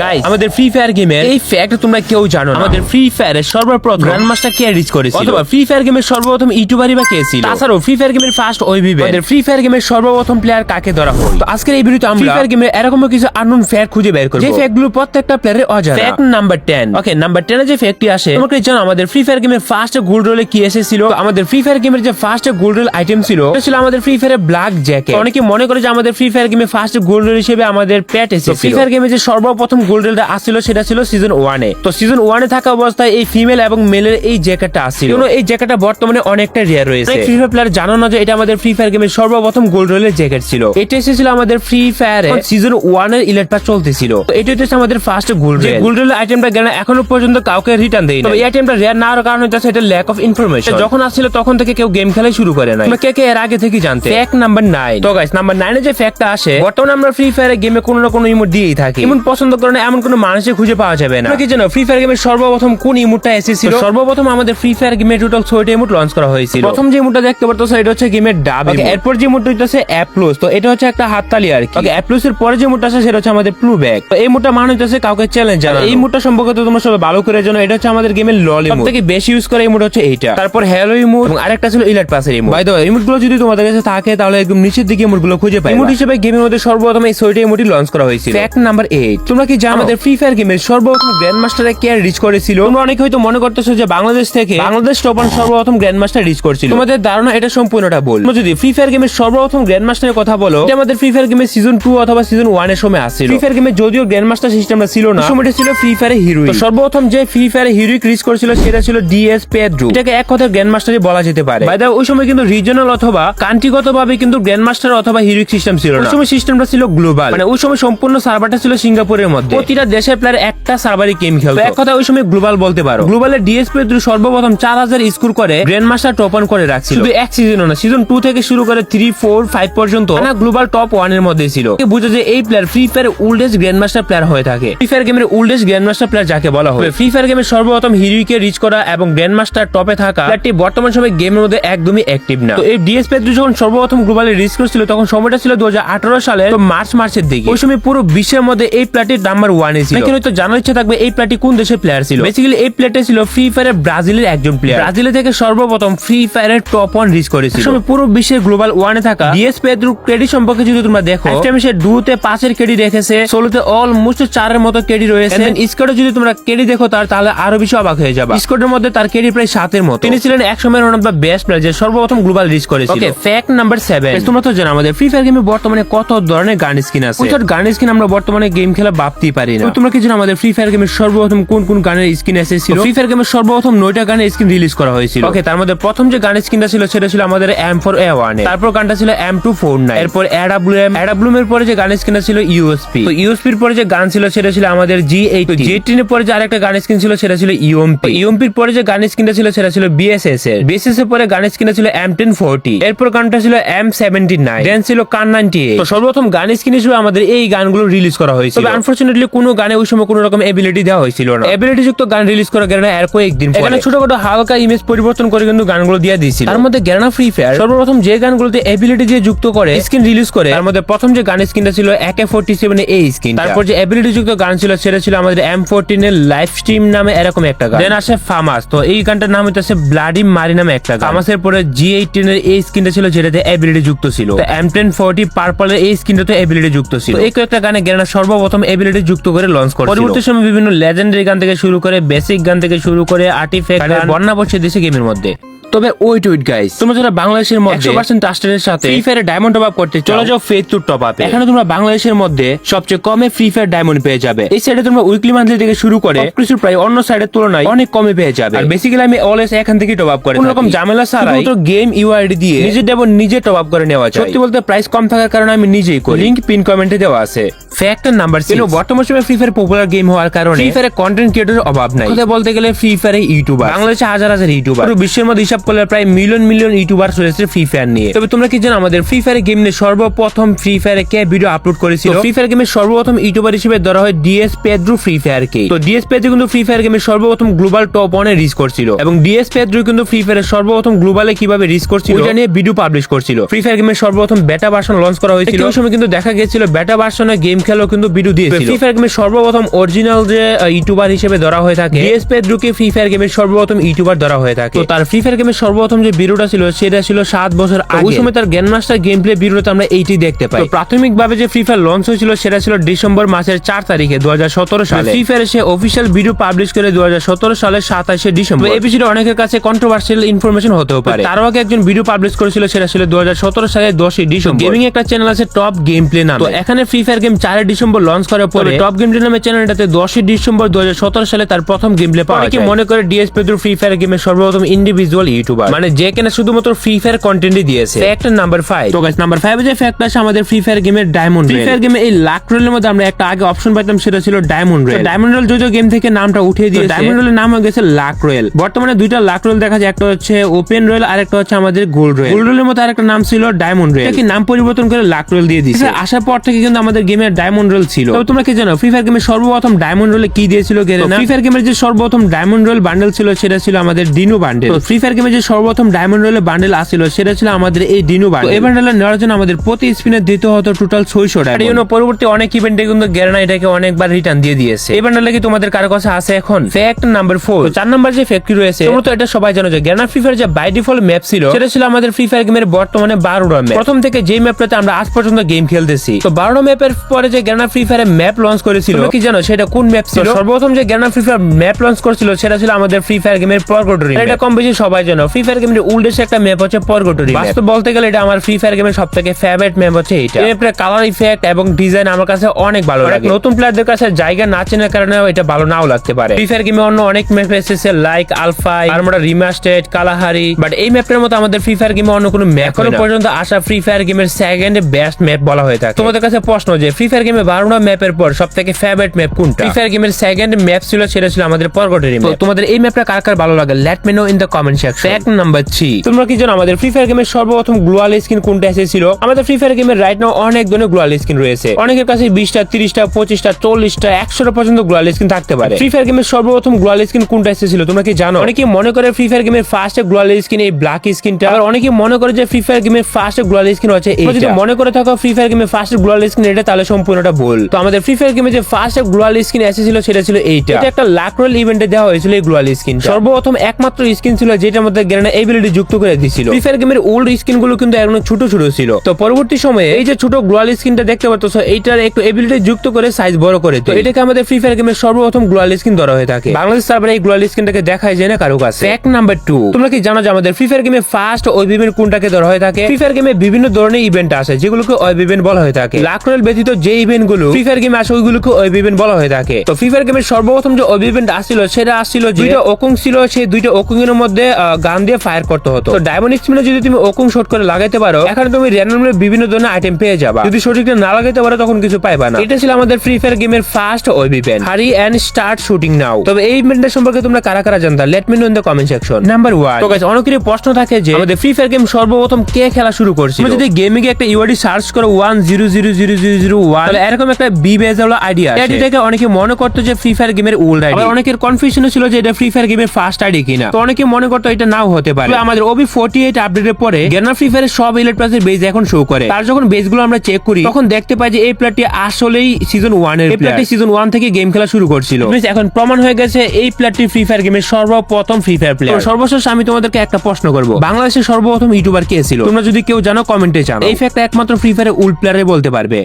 Guys আমাদের free fire গেমের এই ফ্যাক্ট তোমরা কেউ জানো না আমাদের ফ্রি ফায়ারের সর্বপ্রথম গ্র্যান্ড মাস্টার কে রিচ করেছিল অথবা ফ্রি ফায়ার গেমের সর্বপ্রথম ইউটিউবারই বা কে ছিল তাছাড়াও ফ্রি ফায়ার গেমের ফার্স্ট ওই ভিভে আমাদের ফ্রি ফায়ার গেমের সর্বপ্রথম প্লেয়ার কাকে ধরা হয় তো আজকের এই ভিডিওতে আমরা ফ্রি ফায়ার গেমের এরকম কিছু আননোন ফ্যাক্ট খুঁজে বের করব যে ফ্যাক্টগুলো প্রত্যেকটা অজানা ফ্যাক্ট নাম্বার 10 ওকে নাম্বার 10 এ যে ফ্যাক্টটি আসে তোমরা কি জানো আমাদের ফ্রি ফায়ার গেমের ফার্স্ট গোল্ড রোলে কি এসেছিল আমাদের ফ্রি ফায়ার গেমের যে ফার্স্ট গোল্ড রোল আইটেম ছিল ছিল আমাদের ফ্রি ফায়ারের ব্ল্যাক জ্যাকেট অনেকে মনে করে যে আমাদের ফ্রি ফায়ার গেমে ফার্স্ট গোল্ড রোল হিসেবে আমাদের প্যাট এসেছিল ফ্রি ফায়ার গেমে যে সর্বপ্রথম গোল্ড রোলটা আসছিল সেটা ছিল সিজন ওয়ানে তো সিজন ওয়ানে থাকা অবস্থায় এই ফিমেল এবং মেলের এই জ্যাকেটটা আসছিল। এই জ্যাকেটটা বর্তমানে অনেকটা রেয়ার রয়েছে। ফ্রি ফায়ার প্লেয়ার জানো না যে এটা আমাদের ফ্রি ফায়ার গেমের সর্বপ্রথম গোল্ড রোলের জ্যাকেট ছিল। এটা এসেছিল আমাদের ফ্রি ফায়ার সিজন ওয়ানের ইলেট পাস চলতেছিল। তো এটা হচ্ছে আমাদের ফার্স্ট গোল্ড রোল গোল্ড রোলের আইটেমটা গেলে এখনও পর্যন্ত কাউকে রিটার্ন দেয়নি। তবে এই আইটেমটা রেয়ার না হওয়ার কারণ হচ্ছে এটা ল্যাক অফ ইনফরমেশন যখন আসছিল তখন থেকে কেউ গেম খেলাই শুরু করে না কে কে এর আগে থেকে জানতে? ফ্যাক্ট নাম্বার নাইন তো গাইস নাম্বার নাইনে যে ফ্যাক্টটা আসে বর্তমানে আমরা ফ্রি ফায়ার গেমে কোনো না কোনো ইমোট দিয়েই থাকি। ইমোট পছন্দ করে এমন কোনো মানুষের খুঁজে পাওয়া যাবে না। কি জানো ফ্রি ফায়ার গেমের সর্বপ্রথম কোন ইমোটটা এসেছিল? সর্বপ্রথম আমাদের ফ্রি ফায়ার গেমে টোটাল ছয়টা ইমোট লঞ্চ করা হয়েছিল। প্রথম যে ইমোটটা দেখতে পারতো এটা হচ্ছে গেমের ডাব এরপর যে ইমোটটা হচ্ছে অ্যাপ্লোস তো এটা হচ্ছে একটা হাততালি আর কি। ওকে অ্যাপ্লোস এর পরে যে ইমোটটা আছে সেটা হচ্ছে আমাদের প্লু ব্যাগ তো এই ইমোটটা মানে হচ্ছে কাউকে চ্যালেঞ্জ জানা এই ইমোটটা সম্পর্কে তো তোমরা সবাই ভালো করে জানো এটা হচ্ছে আমাদের গেমের লল ইমোট। থেকে বেশি ইউজ করে ইমোট হচ্ছে এইটা। তারপর হ্যালো ইমোট এবং আরেকটা ছিল ইলাট পাসের ইমোট। বাই দ্য ইমোটগুলো যদি তোমাদের কাছে থাকে তাহলে একদম নিচের দিকে ইমোটগুলো খুঁজে পাই ইমোট হিসেবে গেমের মধ্যে সর্বপ্রথম এই ছয়টা ইমোটই লঞ্চ করা হয়েছিল। ফ্যাক্ট নাম্বার 8 তোমরা কি জানো আমাদের ফ্রি ফায়ার গেমের সর্বপ্রথম গ্র্যান্ড মাস্টারে কে রিচ করেছিল। তোমরা অনেকে হয়তো মনে করতেছো যে বাংলাদেশ থেকে বাংলাদেশ টপ ওয়ান সর্বপ্রথম গ্র্যান্ড মাস্টার রিচ করছিল। তোমাদের ধারণা এটা সম্পূর্ণটা ভুল। যদি ফ্রি ফায়ার গেমের সর্বপ্রথম গ্র্যান্ড মাস্টারের কথা বলো এটা আমাদের ফ্রি ফায়ার গেমের সিজন 2 অথবা সিজন 1 এর সময় আসছিল। ফ্রি ফায়ার গেমে যদিও গ্র্যান্ড মাস্টার সিস্টেমটা ছিল না সময়টা ছিল ফ্রি ফায়ার হিরো সর্বপ্রথম যে ফ্রি ফায়ার হিরোইক রিচ করেছিল সেটা ছিল ডিএস পেড্রো এটাকে এক কথায় গ্র্যান্ড মাস্টারই বলা যেতে পারে। বাই ওই সময় কিন্তু রিজনাল অথবা কান্ট্রিগত ভাবে কিন্তু গ্র্যান্ড মাস্টার অথবা হিরোইক সিস্টেম ছিল না। ওই সময় সিস্টেমটা ছিল গ্লোবাল মানে ওই সময় সম্পূর্ণ সার্ভারটা ছিল সিঙ্গাপুরের মধ্যে। প্রতিটা দেশের প্লেয়ার একটা সার্ভারে গেম খেলতো। এক কথা ওই সময় গ্লোবাল বলতে পারো। গ্লোবালের ডিএস পেড্রো সর্বপ্রথম চার হাজার স্কোর করে গ্র্যান্ড মাস্টার টপ ওয়ান করে রাখছিল। শুধু এক সিজনও না সিজন টু থেকে শুরু করে থ্রি ফোর ফাইভ পর্যন্ত না গ্লোবাল টপ ওয়ানের মধ্যে ছিল। বুঝে যে এই player free fire grand master player হয়ে থাকে। ফ্রি ফায়ার গেমের উল্ডেস্ট গ্র্যান্ড মাস্টার প্লেয়ার যাকে বলা হয়। ফ্রি ফায়ার গেমের সর্বপ্রথম হিরোইকে রিচ করা এবং গ্র্যান্ড মাস্টার টপে থাকা প্লেয়ারটি বর্তমান সময় গেমের মধ্যে একদমই অ্যাক্টিভ না। তো এই ডিএস পেদ্রু যখন সর্বপ্রথম গ্লোবালে রিচ করেছিল তখন সময়টা ছিল দু হাজার আঠারো সালে তো মার্চ মার্চের দিকে। ওই সময় পুরো বিশ্বের মধ্যে এই প্লেয়ারটির নাম্বার ওয়ানে ছিল। এখানে তো জানার ইচ্ছা থাকবে এই প্লেয়ারটি কোন দেশের প্লেয়ার ছিল? বেসিক্যালি এই প্লেয়ারটা ছিল ফ্রি ফায়ারের ব্রাজিলের একজন প্লেয়ার ব্রাজিলে থেকে সর্বপ্রথম ফ্রি ফায়ারের টপ ওয়ান রিচ করেছিল। সময় পুরো বিশ্বের গ্লোবাল ওয়ানে থাকা ডিএস পেদ্রু ক্রেডিট সম্পর্কে যদি তোমরা দেখো সে ডুতে পাঁচের কেডি রেখেছে ষোলোতে অলমোস্ট চারের মতো কেডি রয়েছে। স্কোয়াডে যদি তোমরা কেডি দেখো তার তাহলে আরও বেশি অবাক হয়ে যাবে। স্কোয়াডের মধ্যে তার কেডি প্রায় সাতের মতো। তিনি ছিলেন এক সময়ের one of the best player যে সর্বপ্রথম গ্লোবাল রিচ করেছিল। ওকে ফ্যাক্ট নাম্বার সেভেন তোমরা তো জানো আমাদের ফ্রি ফায়ার গেমে বর্তমানে কত ধরনের গান স্কিন আছে। ওই গান স্কিন আমরা বর্তমানে গেম খেলা ভাবতেই পারি না। তোমরা কি জানো আমাদের ফ্রি ফায়ার গেমের সর্বপ্রথম কোন কোন গানের স্কিন এসেছিল? ফ্রি ফায়ার গেমের সর্বপ্রথম নয়টা গানের স্কিন রিলিজ করা হয়েছিল। ওকে তার মধ্যে প্রথম যে গানের স্কিনটা ছিল সেটা ছিল আমাদের এম ফোর এ ওয়ান তারপর গানটা ছিল এম টু ফোর নাইন এরপর এডাব্লুএম এর পরে যে গানের স্কিনটা ছিল ইউএসপি তো ইউএসপির পরে যে গান ছিল সেটা ছিল আমাদের জি এইট জি এইটিনের পরে যে আরেকটা গান স্কিন ছিল সেটা ছিল ইউএমপি ইউএমপির পরে যে গান স্কিনটা ছিল সেটা ছিল বিএসএস এর। বিএসএস এর পরে গান স্কিনটা ছিল এম টেন ফোরটি এরপর গানটা ছিল এম সেভেন্টি নাইন দেন ছিল কান নাইনটি তো সর্বপ্রথম গান স্কিন হিসেবে আমাদের এই গানগুলো রিলিজ করা হয়েছিল। তবে আনফরচুনেটলি কোনো গানে ওই সময় কোনো রকম এবিলিটি দেওয়া হয়েছিল না। এবিলিটি যুক্ত গান রিলিজ করা গেলে এর কয়েকদিন এখানে ছোটখাটো হালকা ইমেজ পরিবর্তন করে কিন্তু গানগুলো দিয়ে দিয়েছিল। তার মধ্যে গ্যারানা ফ্রি ফায়ার সর্বপ্রথম যে গানগুলোতে এবিলিটি দিয়ে যুক্ত করে স্কিন রিলিজ করে তার মধ্যে প্রথম যে গান স্কিনটা ছিল একে ফোর্টি সেভেন এই স্কিন তারপর যে এবিলিটি যুক্ত গান ছিল সেটা ছিল আমাদের এম ফোরটিন এর লাইভ স্ট্রিম নামে এরকম একটা গান। দেন আসে ফামাস তো এই গানটার নাম হচ্ছে ব্লাডি মারি নামে একটা গান। ফামাসের পরে জি এইটিন এর এই স্কিনটা ছিল যেটাতে এবিলিটি যুক্ত ছিল। এম টেন ফোর্টি পার্পলের এই স্কিনটাতে এবিলিটি যুক্ত ছিল। তো এই কয়েকটা গানে গেরানা সর্বপ্রথম এবিলিটি যুক্ত করে লঞ্চ করে পরবর্তী সময় বিভিন্ন লেজেন্ডারি গান থেকে শুরু করে বেসিক গান থেকে শুরু করে আর্টিফেক্ট বন্যা বসে দিয়েছে গেমের মধ্যে। তবে ওয়েট ওয়েট গাইস তোমরা যারা বাংলাদেশের মধ্যে 100% ট্রাস্টের সাথে ফ্রি ফায়ারে ডায়মন্ড টপ আপ করতে চলে যাও ফেজ টু টপ আপে এখানে তোমরা বাংলাদেশের মধ্যে সবচেয়ে কমে ফ্রি ফায়ার ডায়মন্ড পেয়ে যাবে। এই সাইডে তোমরা উইকলি মান্থলি থেকে শুরু করে কিছু প্রায় অন্য সাইডের তুলনায় অনেক কমে পেয়ে যাবে। আর বেসিক্যালি আমি অলওয়েজ এখান থেকে টপ আপ করে কোনো রকম ঝামেলা ছাড়াই তো গেম ইউআইডি দিয়ে নিজের ডায়মন্ড নিজে টপ আপ করে নেওয়া যায়। সত্যি বলতে প্রাইস কম থাকার কারণে আমি নিজেই করি। লিংক পিন কমেন্টে দেওয়া আছে। ফ্যাক্টর নাম্বার সিক্স বর্তমান সময়ে ফ্রি ফায়ার পপুলার গেম হওয়ার কারণে ফ্রি ফায়ারে কন্টেন্ট ক্রিয়েটরের অভাব নাই। কথা বলতে গেলে ফ্রি ফায়ারে ইউটিউবার বাংলাদেশে হাজার হাজার ইউটিউবার পুরো বিশ্বের মধ্যে হিসাব আপ করলে প্রায় মিলিয়ন মিলিয়ন ইউটিউবার চলেছে ফ্রি ফায়ার নিয়ে তবে তোমরা কি জানো আমাদের ফ্রি ফায়ার গেম নিয়ে সর্বপ্রথম ফ্রি ফায়ারে কে ভিডিও আপলোড করেছিল ফ্রি ফায়ার গেমের সর্বপ্রথম ইউটিউবার হিসেবে ধরা হয় ডিএস পেদ্রু ফ্রি ফায়ার কে তো ডিএস পেদ্রু কিন্তু ফ্রি ফায়ার গেমের সর্বপ্রথম গ্লোবাল টপ ওয়ানে রিচ করছিল এবং ডিএস পেদ্রু কিন্তু ফ্রি ফায়ারের সর্বপ্রথম গ্লোবালে কীভাবে রিচ করছিল ওইটা নিয়ে ভিডিও পাবলিশ করছিল ফ্রি ফায়ার গেমের সর্বপ্রথম বেটা ভার্সন লঞ্চ করা হয়েছিল ওই সময় কিন্তু দেখা গেছিল বেটা ভার্সনে গেম খেলেও কিন্তু ভিডিও দিয়েছিল ফ্রি ফায়ার গেমের সর্বপ্রথম অরিজিনাল যে ইউটিউবার হিসেবে ধরা হয়ে থাকে ডিএস পেদ্রুকে ফ্রি ফায়ার গেমের সর্বপ্রথম ইউটিউবার ধরা হয়ে থাকে তো তার ফ্রি ফায়ার গেমের সর্বপ্রথম যে ভিডিওটা ছিল সেটা ছিল সাত বছর আগে ওই সময় তার গ্যান মাস্টার গেম প্লে ভিডিওতে আমরা এইটি দেখতে পাই। তো প্রাথমিকভাবে যে ফ্রি ফায়ার লঞ্চ হয়েছিল সেটা ছিল ডিসেম্বর মাসের চার তারিখে দু সালে। ফ্রি ফায়ার সে অফিসিয়াল ভিডিও পাবলিশ করে দু সালের সাতাশে ডিসেম্বর। এই বিষয়ে অনেকের কাছে কন্ট্রোভার্সিয়াল ইনফরমেশন হতেও পারে। তারও আগে একজন ভিডিও পাবলিশ করেছিল সেটা ছিল দুহাজার সতেরো সালের দশই ডিসেম্বর। গেমিং একটা চ্যানেল আছে টপ গেম প্লে নাম। তো এখানে ফ্রি ফায়ার গেম চারে ডিসেম্বর লঞ্চ করার পরে টপ গেম প্লে নামের চ্যানেলটাতে দশই ডিসেম্বর দু হাজার সতেরো সালে তার প্রথম গেম প্লে পাওয়া যায়। মনে করে ডিএসপি পেদ্রু ফ্রি ফায়ার গেমের সর্বপ্রথম ইন্ডিভিজুয়াল ইউটিউবার। মানে যে কিনা শুধুমাত্র ফ্রি ফায়ার কন্টেন্টই দিয়েছে। ফ্যাক্ট নাম্বার ফাইভ তো গাইস নাম্বার ফাইভ যে ফ্যাক্ট আছে আমাদের ফ্রি ফায়ার গেমের ডায়মন্ড ফ্রি ফায়ার গেমে এই লাক রোলের মধ্যে আমরা একটা আগে অপশন পাইতাম সেটা ছিল ডায়মন্ড রয়েল ডায়মন্ড রোল যদিও গেম থেকে নামটা উঠিয়ে দিয়ে ডায়মন্ড রোলের নাম হয়ে গেছে লাক রয়েল বর্তমানে দুইটা লাক রোল দেখা যায় একটা হচ্ছে ওপেন রয়েল আর একটা হচ্ছে আমাদের গোল্ড রয়েল গোল্ড রোলের মধ্যে আরেকটা নাম ছিল ডায়মন্ড রয়েল কি নাম পরিবর্তন করে লাক রোল দিয়ে দিয়েছে? আসার পর থেকে কিন্তু আমাদের গেমের ডায়মন্ড রোল ছিল। তবে তোমরা কি জানো ফ্রি ফায়ার গেমের সর্বপ্রথম ডায়মন্ড রোলে কি দিয়েছিল গেলে ফ্রি ফায়ার গেমের যে সর্বপ্রথম ডায়মন্ড রোল বান্ডেল ছিল সেটা ছিল আমাদের ডিনু বান্ডেল ফ্রি ফায়ার গেমের যে সর্বপ্রথম ডায়মন্ড রোলের বান্ডেল আসছিল সেটা ছিল আমাদের এই ডিনু বান্ডেল এই বান্ডেল নেওয়ার জন্য আমাদের প্রতি স্পিনে দিতে হতো টোটাল ছয়শো টাকা এই জন্য পরবর্তী অনেক ইভেন্টে কিন্তু গেরানা এটাকে অনেকবার রিটার্ন দিয়ে দিয়েছে। এই বান্ডেল কি তোমাদের কারও কাছে আছে এখন? ফ্যাক্ট নাম্বার ফোর চার নাম্বার যে ফ্যাক্টরি রয়েছে তোমরা তো এটা সবাই জানো যে গেরানা ফ্রি ফায়ার যে বাই ডিফল্ট ম্যাপ ছিল সেটা ছিল আমাদের ফ্রি ফায়ার গেমের বর্তমানে বারোটা ম্যাপ প্রথম থেকে যে ম্যাপটাতে আমরা আজ পর্যন্ত গেম খেলতেছি। তো বারোটা ম্যাপের পরে যে গেরানা ফ্রি ফায়ার ম্যাপ লঞ্চ করেছিল কি জানো সেটা কোন ম্যাপ ছিল? সর্বপ্রথম যে গেরানা ফ্রি ফায়ার ম্যাপ লঞ্চ করেছিল সেটা ছিল আমাদের ফ্রি ফায়ার গেমের পরগটরি এটা কম বেশি সবাই জানো। ফ্রি ফায়ার গেমের উল্ডেস একটা ম্যাপ হচ্ছে পরগটরি বাস্তব বলতে গেলে এটা আমার ফ্রি ফায়ার গেমের সব থেকে ফেভারিট ম্যাপ হচ্ছে এটা ম্যাপের কালার ইফেক্ট এবং ডিজাইন আমার কাছে অনেক ভালো লাগে। নতুন প্লেয়ারদের কাছে জায়গা না চেনার কারণে এটা ভালো নাও লাগতে পারে। ফ্রি ফায়ার গেমে অন্য অনেক ম্যাপ এসেছে লাইক আলফাই আরমোডা রিমাস্টেড কালাহারি বাট এই ম্যাপের মতো আমাদের ফ্রি ফায়ার গেমে অন্য কোনো ম্যাপ এখনও পর্যন্ত আসা ফ্রি ফায়ার গেমের সেকেন্ড বেস্ট ম্যাপ বলা হয়ে থাকে। তোমাদের কাছে প্রশ্ন যে ফ্রি ফায়ার গেমে বারোটা ম্যাপের পর সব থেকে ফেভারিট ম্যাপ কোনটা ফ্রি ফায়ার গেমের সেকেন্ড ম্যাপ ছিল সেটা ছিল আমাদের পরগটের ম্যাপ তোমাদের এই ম্যাপটা কার কার ভালো লাগে? Let me know in the comment section fact number 3 তোমরা কি জানো আমাদের ফ্রি ফায়ার গেমের সর্বপ্রথম গ্লোয়াল স্কিন কোনটা এসেছিল? আমাদের ফ্রি ফায়ার গেমের রাইট নাও অনেক ধরনের গ্লোয়াল স্কিন রয়েছে। অনেকের কাছে 20টা 30টা 25টা 40টা 100টা পর্যন্ত গ্লোয়াল স্কিন থাকতে পারে। ফ্রি ফায়ার গেমের সর্বপ্রথম গ্লোয়াল স্কিন কোনটা এসেছিল তোমরা কি জানো? অনেকে মনে করে ফ্রি ফায়ার গেমের ফার্স্ট গ্লোয়াল স্কিন এই ব্ল্যাক স্কিনটা আর অনেকে মনে করে যে ফ্রি ফায়ার গেমের ফার্স্ট গ্লোয়াল স্কিন হচ্ছে এই যদি মনে করে থাকো ফ্রি ফায়ার গেমের ফার্স্ট গ্লোয়াল স্কিন এটা তাহলে সম্পূর্ণটা ভুল। তো আমাদের ফ্রি ফায়ার গেমে যে ফার্স্ট গ্লোয়াল স্কিন এসেছিল সেটা ছিল এইটা। এটা একটা লাক রোল ইভেন্টে দেওয়া হয়েছিল এই গ্লোয়াল স্কিন সর্বপ্রথম একমাত্র স্কিন ছিল যেটার মধ্যে গ্রেনা এবিলিটি যুক্ত করে দিয়েছিল। ফ্রি ফায়ার গেমের ওল্ড স্কিনগুলো কিন্তু এখন ছোট ছোট ছিল। তো পরবর্তী সময়ে এই যে ছোট গ্লোয়াল স্কিনটা দেখতে পাচ্ছ এইটার একটু এবিলিটি যুক্ত করে সাইজ বড় করে তো এটাকে আমাদের ফ্রি ফায়ার গেমের সর্বপ্রথম গ্লোয়াল স্কিন ধরা হয়ে থাকে। বাংলাদেশ সার্ভারে এই গ্লোয়াল স্কিনটাকে দেখায় যায় না কারও কাছে। ফ্যাক্ট নাম্বার টু তোমরা কি জানো যে আমাদের ফ্রি ফায়ার গেমে ফার্স্ট ওই ইভেন্ট কোনটাকে ধরা হয়ে থাকে? ফ্রি ফায়ার গেমে বিভিন্ন ধরনের ইভেন্ট আছে যেগুলোকে ইভেন্ট বলা হয়ে থাকে। লাখ রয়েল ব্যতীত যে ইভেন্টগুলো ফ্রি ফায়ার গেমে আসে ওইগুলোকে ইভেন্ট বলা হয়ে থাকে। তো ফ্রি ফায়ার গেমের সর্বপ্রথম যে ইভেন্ট আসছিল সেটা আসছিল যে দুইটা ওকুং ছিল সেই দুইটা ওকুং এর মধ্যে গান দিয়ে ফায়ার করতে হতো। ডায়মন্ড স্পিনে যদি তুমি ওকুং শট করে লাগাইতে পারো, এখানে তুমি র্যান্ডমলি বিভিন্ন ধরনের আইটেম পেয়ে যাবা। যদি সঠিকটা না লাগাইতে পারো, তখন কিছু পাইবা না। এটা ছিল আমাদের ফ্রি ফায়ার গেমের first web event hurry and start shooting now তবে এই ইভেন্টের সম্পর্কে তোমরা কারা কারা জানতা let me know in the comment section number one তো গাইস অনেকেরই প্রশ্ন থাকে যে, আমাদের ফ্রি ফায়ার গেম সর্বপ্রথম কে খেলা শুরু করছিল? যদি গেমিং এ একটা ইউআইডি সার্চ করো one zero zero zero zero zero one তাহলে এরকম একটা বি বেজ হলো আইডিয়া এটাকে অনেকে মনে করতো যে ফ্রি ফায়ার গেমের ওল্ড আইডি অনেকের কনফিউশন ছিল যে এটা ফ্রি ফায়ার গেমের ফার্স্ট আইডি কিনা। তো অনেকে মনে করতো এটা নাও হতে পারে। আমাদের ওবি ফোর্টি এইট আপডেটের পরে গেনার ফ্রি ফায়ারের সব ইলেট প্লাসের বেজ এখন শো করে। তার যখন বেজগুলো আমরা চেক করি তখন দেখতে পাই যে এই প্লেয়ারটি আসলেই সিজন ওয়ানের প্লেয়ারটি সিজন ওয়ান থেকে গেম খেলা শুরু করছিল। এখন প্রমাণ হয়ে গেছে এই প্লেয়ারটি ফ্রি ফায়ার গেমের সর্বপ্রথম ফ্রি ফায়ার প্লেয়ার সর্বশেষ আমি তোমাদেরকে একটা প্রশ্ন করব। বাংলাদেশের সর্বপ্রথম ইউটিউবার কে ছিল? তোমরা যদি কেউ জানো কমেন্টে জানো এই ফ্যাক্ট একমাত্র ফ্রি ফায়ারের উল্ড প্লেয়ারে বলতে পারবে।